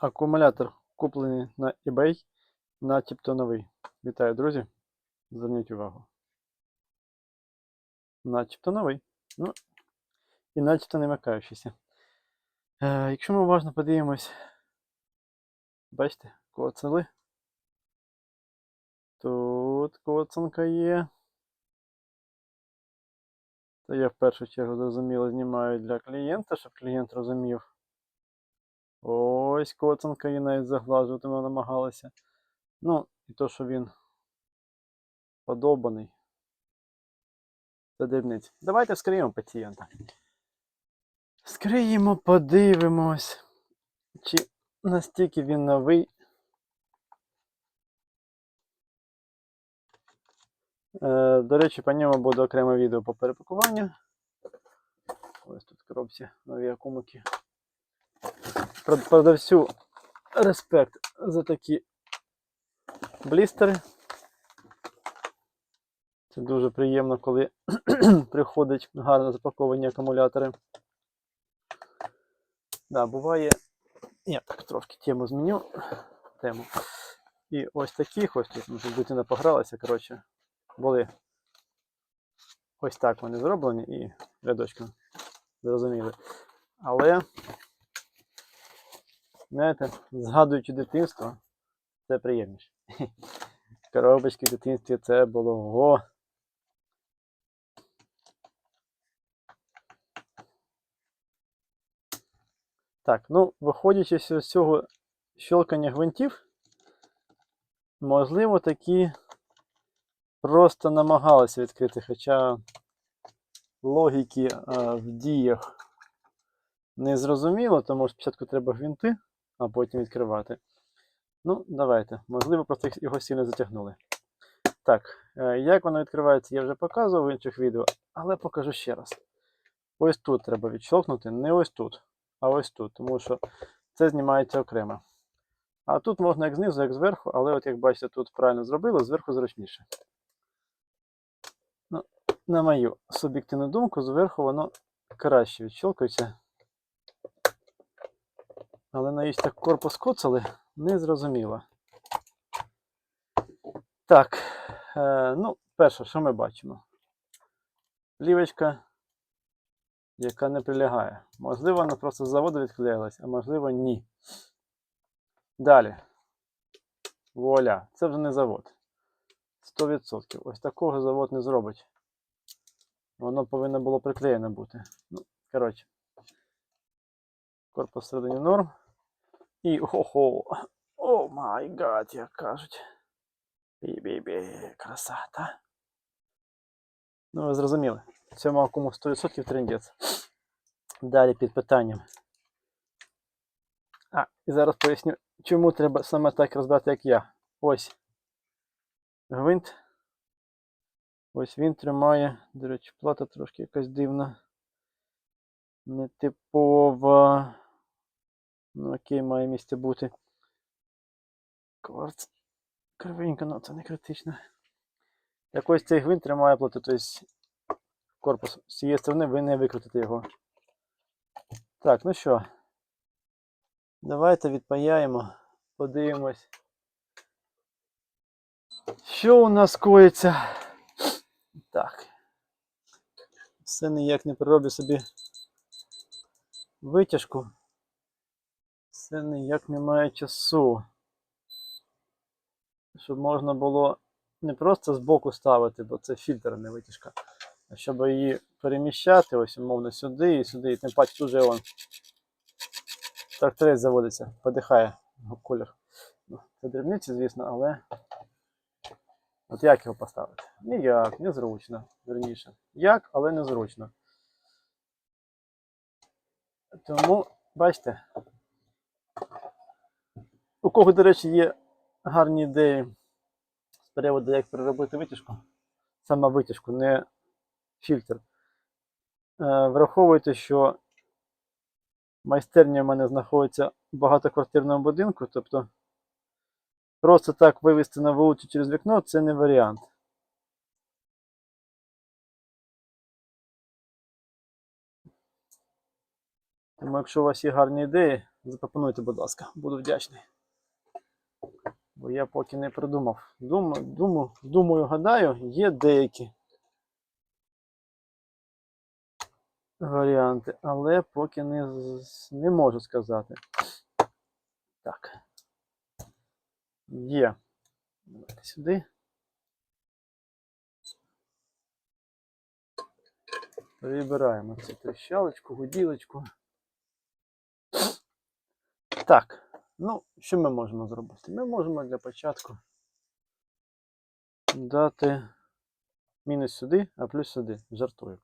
Акумулятор куплений на eBay, начебто новий. Вітаю, друзі. Зверніть увагу. Начебто новий. Ну, і начебто не вмикаючийся. Е, якщо ми уважно подивимось, бачите, коцали. Тут коцанка є. Це я в першу чергу зрозуміло знімаю для клієнта, щоб клієнт розумів. Ось коцанка і навіть заглажувати вона намагалася. Ну, і то, що він подобаний. Це дрібниці. Давайте вскриємо пацієнта. Скриємо, подивимось, чи настільки він новий. Е, до речі, по ньому буде окреме відео по перепакуванню. Ось тут коробці нові акумуки. Прод- Продавцю респект за такі блістери. Це дуже приємно, коли приходять гарно запаковані акумулятори. Да, буває. Я так трошки тему зміню. Тему. І ось таких ось тут, може, дитина погралася, коротше, були ось так вони зроблені і рядочком. Зрозуміли. Але, знаєте, згадуючи дитинство, це приємніше. Коробочки в дитинстві це було ого. Так, ну, виходячи з цього щелкання гвинтів, можливо, такі просто намагалися відкрити, хоча логіки е, в діях не зрозуміло, тому що спочатку треба гвинти, а потім відкривати. Ну, давайте. Можливо, просто його сильно затягнули. Так, е, як воно відкривається, я вже показував в інших відео, але покажу ще раз. Ось тут треба відщолкнути, не ось тут, а ось тут, тому що це знімається окремо. А тут можна як знизу, як зверху, але от як бачите, тут правильно зробили, зверху зручніше. Ну, на мою суб'єктивну думку, зверху воно краще відщолкується. Але навіщо так корпус коцали, не зрозуміло. Так, е, ну, перше, що ми бачимо? Плівочка, яка не прилягає. Можливо, вона просто з заводу відклеїлась, а можливо, ні. Далі. Вуаля, це вже не завод. 100%. Ось такого завод не зробить. Воно повинно було приклеєно бути. Ну, коротше. Корпус всередині норм. І хо-хо. О май гад, як кажуть. Бі-бі-бі, красота. Ну, ви зрозуміли. Цьому акуму 100% трендець. Далі під питанням. А, і зараз поясню, чому треба саме так розбирати, як я. Ось. Гвинт. Ось він тримає. До речі, плата трошки якась дивна. Нетипова. Ну, окей, має місце бути. Кварц. Кривенько, ну це не критично. Так ось цей гвинт тримає плату, тобто корпус з цієї сторони ви не викрутите його. Так, ну що, давайте відпаяємо, подивимось. Що у нас коїться? Так. Все ніяк не прироблю собі витяжку. Все ніяк немає часу. Щоб можна було не просто збоку ставити, бо це фільтр, не витяжка. А щоб її переміщати, ось умовно сюди і сюди, і тим паче тут же он тракторець заводиться, подихає колір. Ну, Це дрібниці, звісно, але. От як його поставити? Ніяк, незручно, верніше. Як, але незручно. Тому, бачите, у кого, до речі, є гарні ідеї з приводу, як переробити витяжку, саме витяжку, не фільтр. Е, Враховуйте, що майстерня в мене знаходиться в багатоквартирному будинку, тобто просто так вивезти на вулицю через вікно це не варіант. Тому якщо у вас є гарні ідеї, запропонуйте, будь ласка, буду вдячний. Бо я поки не придумав. Думаю, думаю, думаю, гадаю, є деякі варіанти, але поки не, не можу сказати. Так. Є. Давайте сюди. Вибираємо цю трещалочку, гуділочку. Так, ну, що ми можемо зробити? Ми можемо для початку дати мінус сюди, а плюс сюди. Жартую.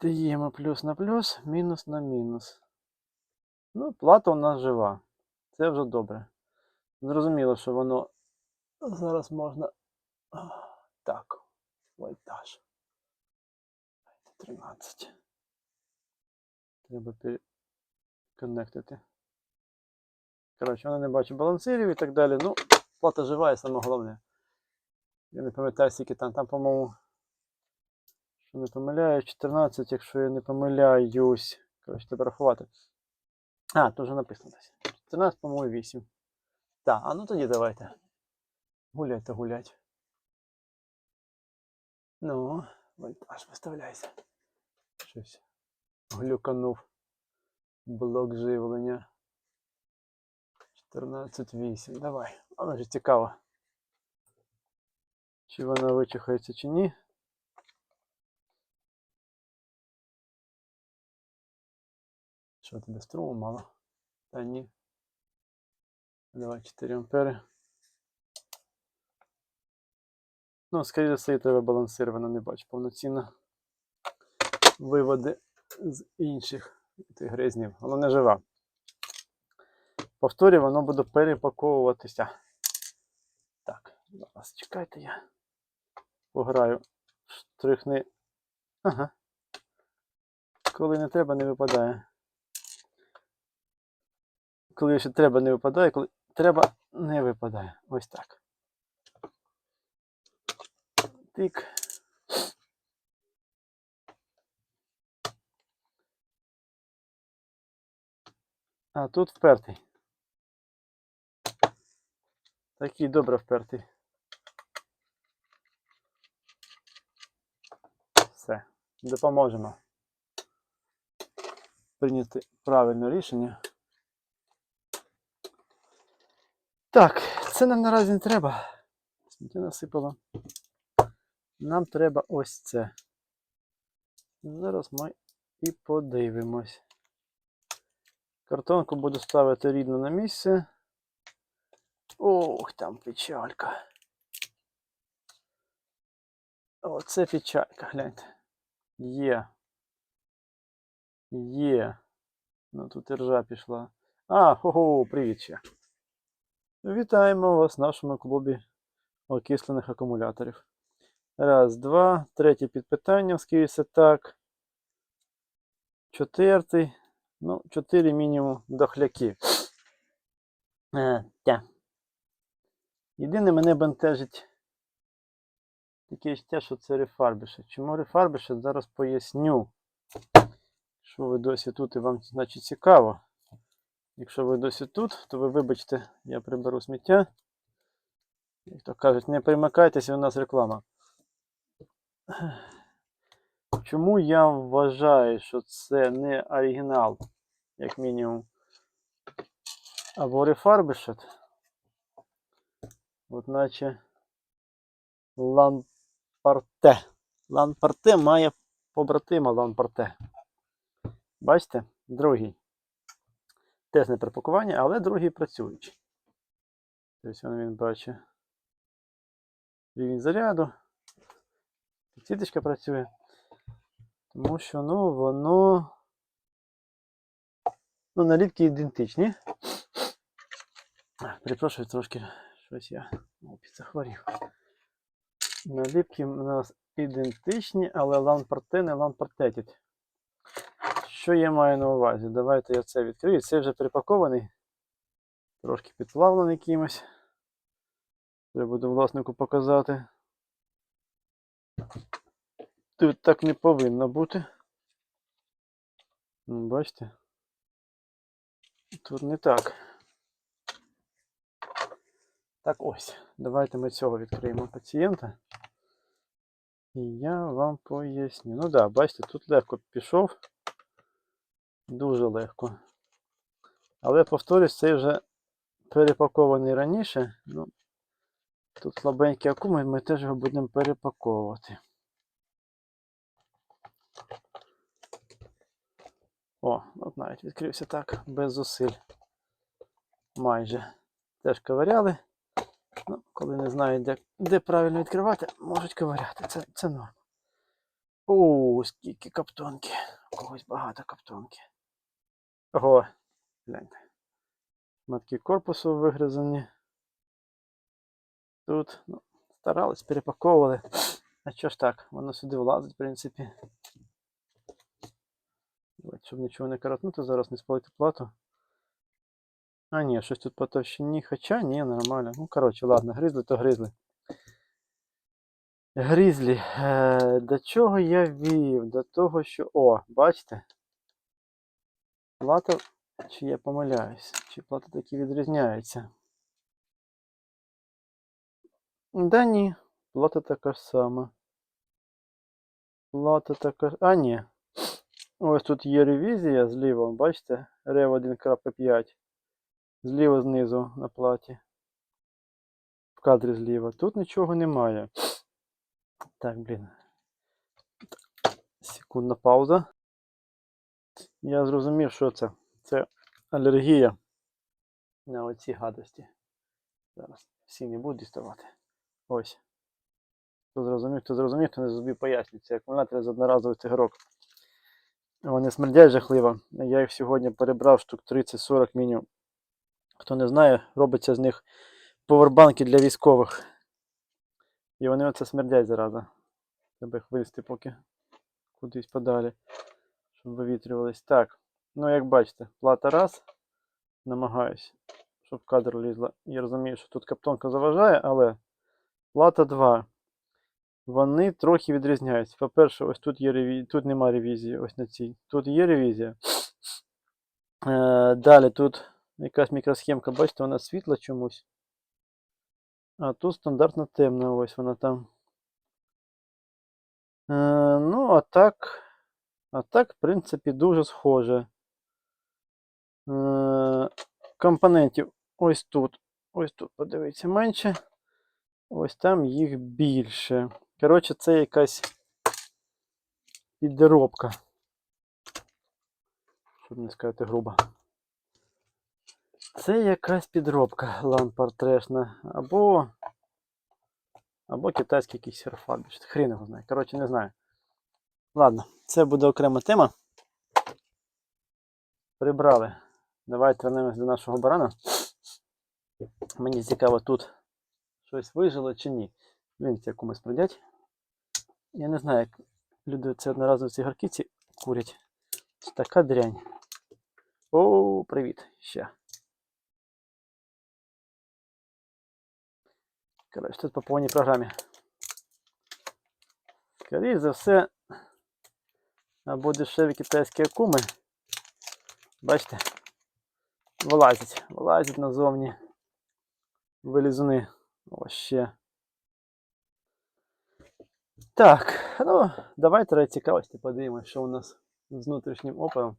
Даємо плюс на плюс, мінус на мінус. Ну, плата у нас жива. Це вже добре. Зрозуміло, що воно зараз можна. Так, вольтаж. 13. Треба переконектити. Коротше, вона не бачить балансирів і так далі. Ну, плата жива і саме головне. Я не пам'ятаю, скільки там. Там, по-моєму, що не помиляю, 14, якщо я не помиляюсь. Коротше, треба рахувати. А, тут вже написано десь. 14, по-моєму, 8. Так, а ну тоді давайте. Гуляйте, гулять. Ну, вольтаж виставляйся. Щось. Глюканув. Блок живлення. 14.8. Давай. Але ж цікаво. Чи вона вичихається, чи ні. Що тебе струму мало? Та ні. Давай 4 ампери. Ну, скоріше все, їй треба не бачить повноцінно. Виводи з інших тих гризнів. Вона не жива. Повторюю, воно буде перепаковуватися. Так, зараз чекайте я. Пограю. Штрихни. Ага. Коли не треба, не випадає. Коли ще треба, не випадає, коли треба, не випадає. Ось так. Тик. А тут впертий. Такий добре впертий. Все. Допоможемо прийняти правильне рішення. Так, це нам наразі не треба. Сміття насипало. Нам треба ось це. Зараз ми і подивимось. Картонку буду ставити рідно на місце. Ох, там печалька. Оце печалька, гляньте. Є. Є. Ну тут і ржа пішла. А, хо-хо, привіт ще. Вітаємо вас в нашому клубі окислених акумуляторів. Раз, два, третє під питанням, скоріше так. Четвертий. Ну, чотири мінімум дохляки. Е. Єдине мене бентежить таке відчуття, що це рефарбішет. Чому рефарбішет? Зараз поясню. Якщо ви досі тут і вам значить цікаво. Якщо ви досі тут, то ви вибачте, я приберу сміття. Як то кажуть, не примикайтеся, у нас реклама. Чому я вважаю, що це не оригінал, як мінімум, або рефарбішет? От наче Лампарте. Лампарте має побратима Лампарте. Бачите? Другий. Теж не припакування, але другий працюючий. Тобто він, бачить рівень заряду. Сіточка працює. Тому що ну, воно. Ну, наліпки ідентичні. Перепрошую, трошки щось я опі, захворів. Наліпки у нас ідентичні, але лампорте не. Що я маю на увазі? Давайте я це відкрию. Це вже припакований. Трошки підплавлений кимось. Треба буде власнику показати. Тут так не повинно бути. Бачите? Тут не так. Так ось. Давайте ми цього відкриємо пацієнта. І я вам поясню. Ну так, да, бачите, тут легко пішов. Дуже легко. Але повторюсь, цей вже перепакований раніше. Ну, тут слабенький акуми, ми теж його будемо перепаковувати. О, от навіть відкрився так, без зусиль. Майже. Теж ковиряли. Ну, коли не знають, де, де правильно відкривати, можуть ковиряти. Це, це норма. О, скільки каптонки. У когось багато каптонки. Ого, гляньте. Матки корпусу вигризані. Тут ну, старались, перепаковували. А що ж так? Воно сюди влазить, в принципі. Щоб нічого не коротнути, зараз не спалити плату. А, ні, щось тут по товщині. Хоча ні, нормально. Ну, коротше, ладно, гризли, то гризли. Гризлі. Е, до чого я вів? До того, що. О, бачите? Плата. Чи я помиляюсь? Чи плата таки відрізняється? Да ні, плата така ж сама. Плата така. А, ні. Ось тут є ревізія зліва, бачите? Рев 1.5. Зліва знизу на платі. В кадрі зліва. Тут нічого немає. Так, блін. Секундна пауза. Я зрозумів, що це. Це алергія на оці гадості. Зараз всі не буду діставати. Ось. Хто зрозумів, хто зрозумів, хто не зрозумів, пояснюю. Це акумулятори з одноразових цигарок. Вони смердять жахливо. Я їх сьогодні перебрав штук 30-40 мінімум. Хто не знає, робиться з них повербанки для військових. І вони оце смердять зараза. Треба їх винести поки кудись подалі, щоб вивітрювались. Так, ну як бачите, плата раз. Намагаюсь, щоб кадр лізла. Я розумію, що тут каптонка заважає, але плата 2. Вони трохи відрізняються. По-перше, ось тут є ревізія, тут нема ревізії, ось на цій. Тут є ревізія. Е, далі тут якась мікросхемка, бачите, вона світла чомусь. А тут стандартно темна, ось вона там. Е, ну, а так. А так, в принципі, дуже схоже. Е, компонентів ось тут. Ось тут, подивіться, менше. Ось там їх більше. Коротше, це якась підробка. Щоб не сказати грубо. Це якась підробка лампортрешна. Або. Або китайський якийсь серфабіш. Хрін його знає. Коротше, не знаю. Ладно, це буде окрема тема. Прибрали. Давайте вернемось до нашого барана. Мені цікаво, тут щось вижило чи ні. Він ці комусь смердять. Я не знаю, як люди це одноразові цигарки ці курять. Це така дрянь. О, привіт. Ще. Коротше, тут по повній програмі. Скоріше за все, або дешеві китайські акуми. Бачите? Вилазять, вилазять назовні. Вилізуни. Ось ще. Так, ну, давайте ради цікавості подивимося, що у нас з внутрішнім опором.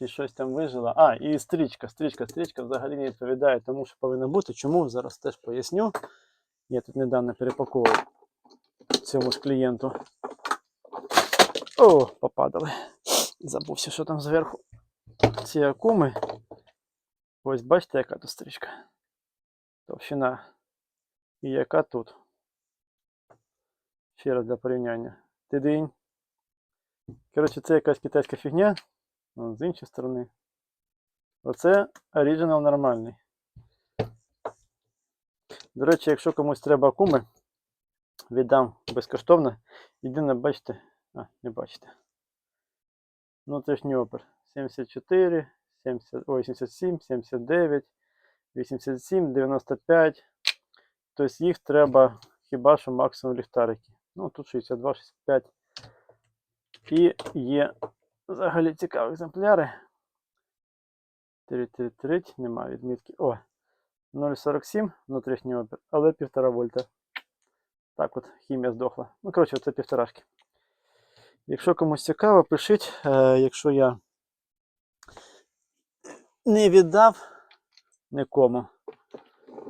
Чи щось там вижило. А, і стрічка, стрічка, стрічка взагалі не відповідає тому, що повинна бути. Чому? Зараз теж поясню. Я тут недавно перепаковував цьому ж клієнту. О, попадали. Забувся, що там зверху. Ці акуми. Ось бачите, яка тут стрічка. Товщина. І яка тут. Ще раз для порівняння. Тидинь. Коротше, це якась китайська фігня. З іншої сторони. Оце оригінал нормальний. До речі, якщо комусь треба акуми, віддам безкоштовно. Єдине, бачите, а, не бачите. Внутрішній опер 74, 70, ой, 77, 79, 87, 95. Тобто їх треба хіба що максимум ліхтарики. Ну, тут 62, 65. І є взагалі цікаві екземпляри. Тирить-тирить-тирить, немає відмітки. О, 0,47 внутрішній опір, але 1,5 вольта. Так от хімія здохла. Ну, коротше, це півторашки. Якщо комусь цікаво, пишіть. Е, якщо я не віддав нікому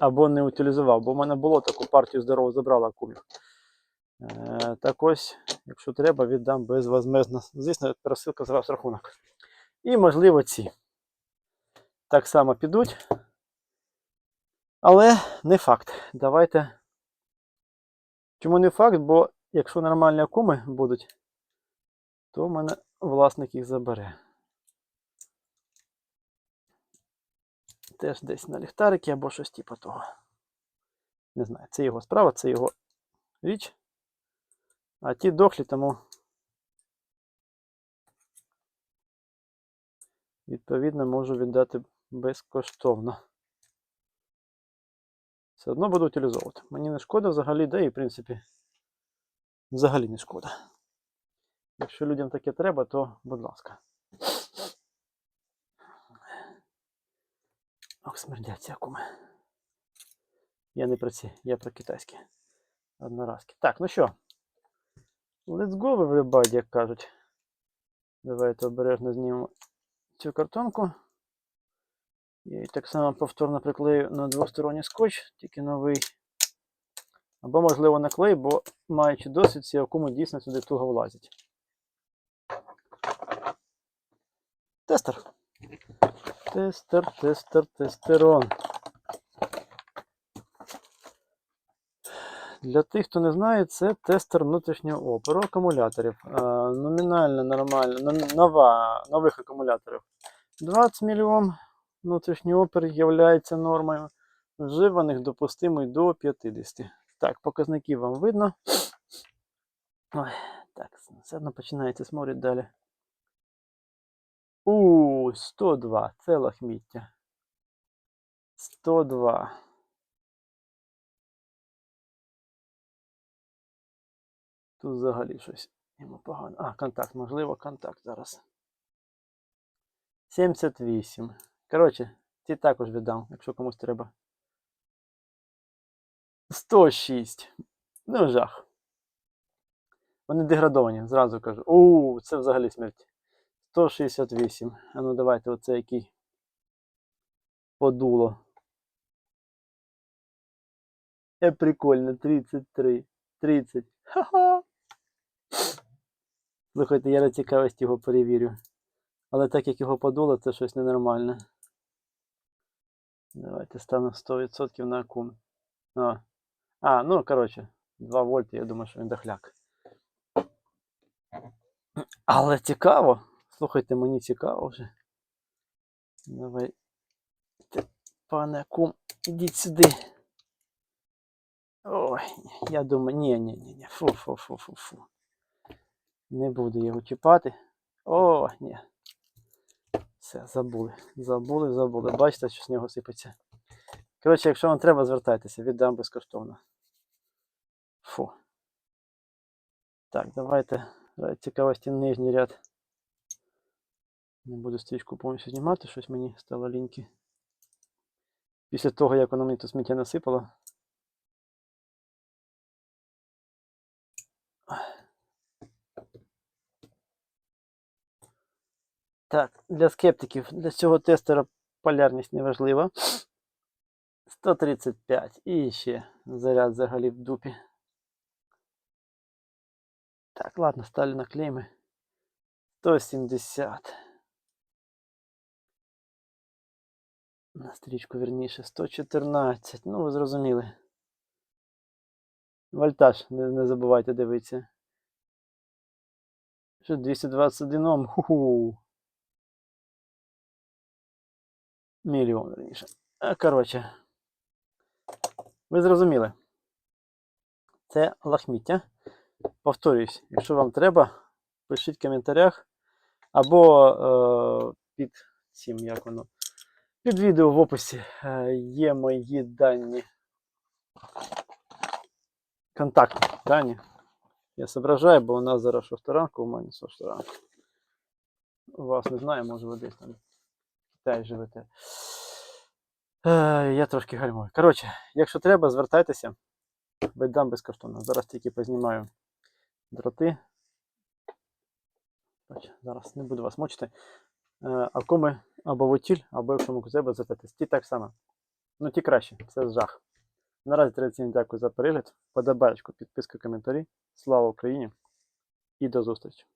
або не утилізував, бо в мене було таку партію здорову забрала кумів. Е, так ось, якщо треба, віддам безвозмездно. Звісно, пересилка зразу рахунок. І, можливо, ці так само підуть. Але не факт. Давайте. Чому не факт? Бо якщо нормальні акуми будуть, то в мене власник їх забере. Теж десь на ліхтарики або щось типу того. Не знаю, це його справа, це його річ. А ті дохлі, тому відповідно можу віддати безкоштовно. Все одно буду утилізовувати. Мені не шкода взагалі, да і в принципі взагалі не шкода. Якщо людям таке треба, то будь ласка. Ох, смердять акуми. Я не про ці, я про китайські. Одноразки. Так, ну що? Let's go, everybody, як кажуть. Давайте обережно знімемо цю картонку. І так само повторно приклею на двосторонній скотч, тільки новий. Або, можливо, на клей, бо маючи досвід, ці акуми дійсно сюди туго влазять. Тестер. Тестер, тестер, тестерон. Для тих, хто не знає, це тестер внутрішнього опору акумуляторів. Е, Номінально нормально, нова, нових акумуляторів 20 мільйом. Внутрішній опір є нормою. Вживаних допустимий до 50. Так, показники вам видно. Ой, так, все одно починається сморід далі. У, 102. Це лахміття. 102. Тут взагалі щось йому погано. А, контакт, можливо, контакт зараз. 78. Коротше, ці також віддам, якщо комусь треба. 106. Ну, жах. Вони деградовані, зразу кажу. У, це взагалі смерть. 168. А ну давайте оце який подуло. Е, прикольно, 33. 30. Ха-ха. Слухайте, я на цікавість його перевірю. Але так як його подуло, це щось ненормальне. Давайте стану 100% на акум. А, а ну коротше, 2 вольти, я думаю, що він дохляк. Але цікаво. Слухайте, мені цікаво вже. Давай. Пане акум, ідіть сюди. Ой, я думаю, ні, ні, ні, ні. Фу, фу, фу, фу, фу. Не буду його чіпати. О, ні. Все, забули. Забули, забули. Бачите, що з нього сипеться. Коротше, якщо вам треба, звертайтеся, віддам безкоштовно. Фу. Так, давайте. Цікавості нижній ряд. Не буду стрічку повністю знімати, щось мені стало ліньки. Після того, як воно мені тут сміття насипало. Так, для скептиків, для цього тестера полярність не важлива. 135 і ще заряд взагалі в дупі. Так, ладно, ставлю на клейми. 170. На стрічку верніше. 114. Ну, ви зрозуміли. Вольтаж, не, не забувайте дивитися. Що 221 Ом? Ху-ху. Мільйон верніше. А, Коротше. Ви зрозуміли. Це лахміття. Повторюсь, якщо вам треба, пишіть в коментарях. Або е, під цим, як воно. Під відео в описі е, є мої дані. Контактні дані. Я зображаю, бо у нас зараз 6 ранку, у мене 6 ранку. Вас не знаю, може ви десь там в живете. Е, я трошки гальмую. Коротше, якщо треба, звертайтеся. Віддам безкоштовно. Зараз тільки познімаю дроти. Зараз не буду вас мучити. Е, а коми або в утіль, або якщо можу треба звертайтесь. Ті так само. Ну, ті краще, це жах. Наразі традиційно дякую за перегляд. Подобаєчку, підписку, коментарі. Слава Україні і до зустрічі!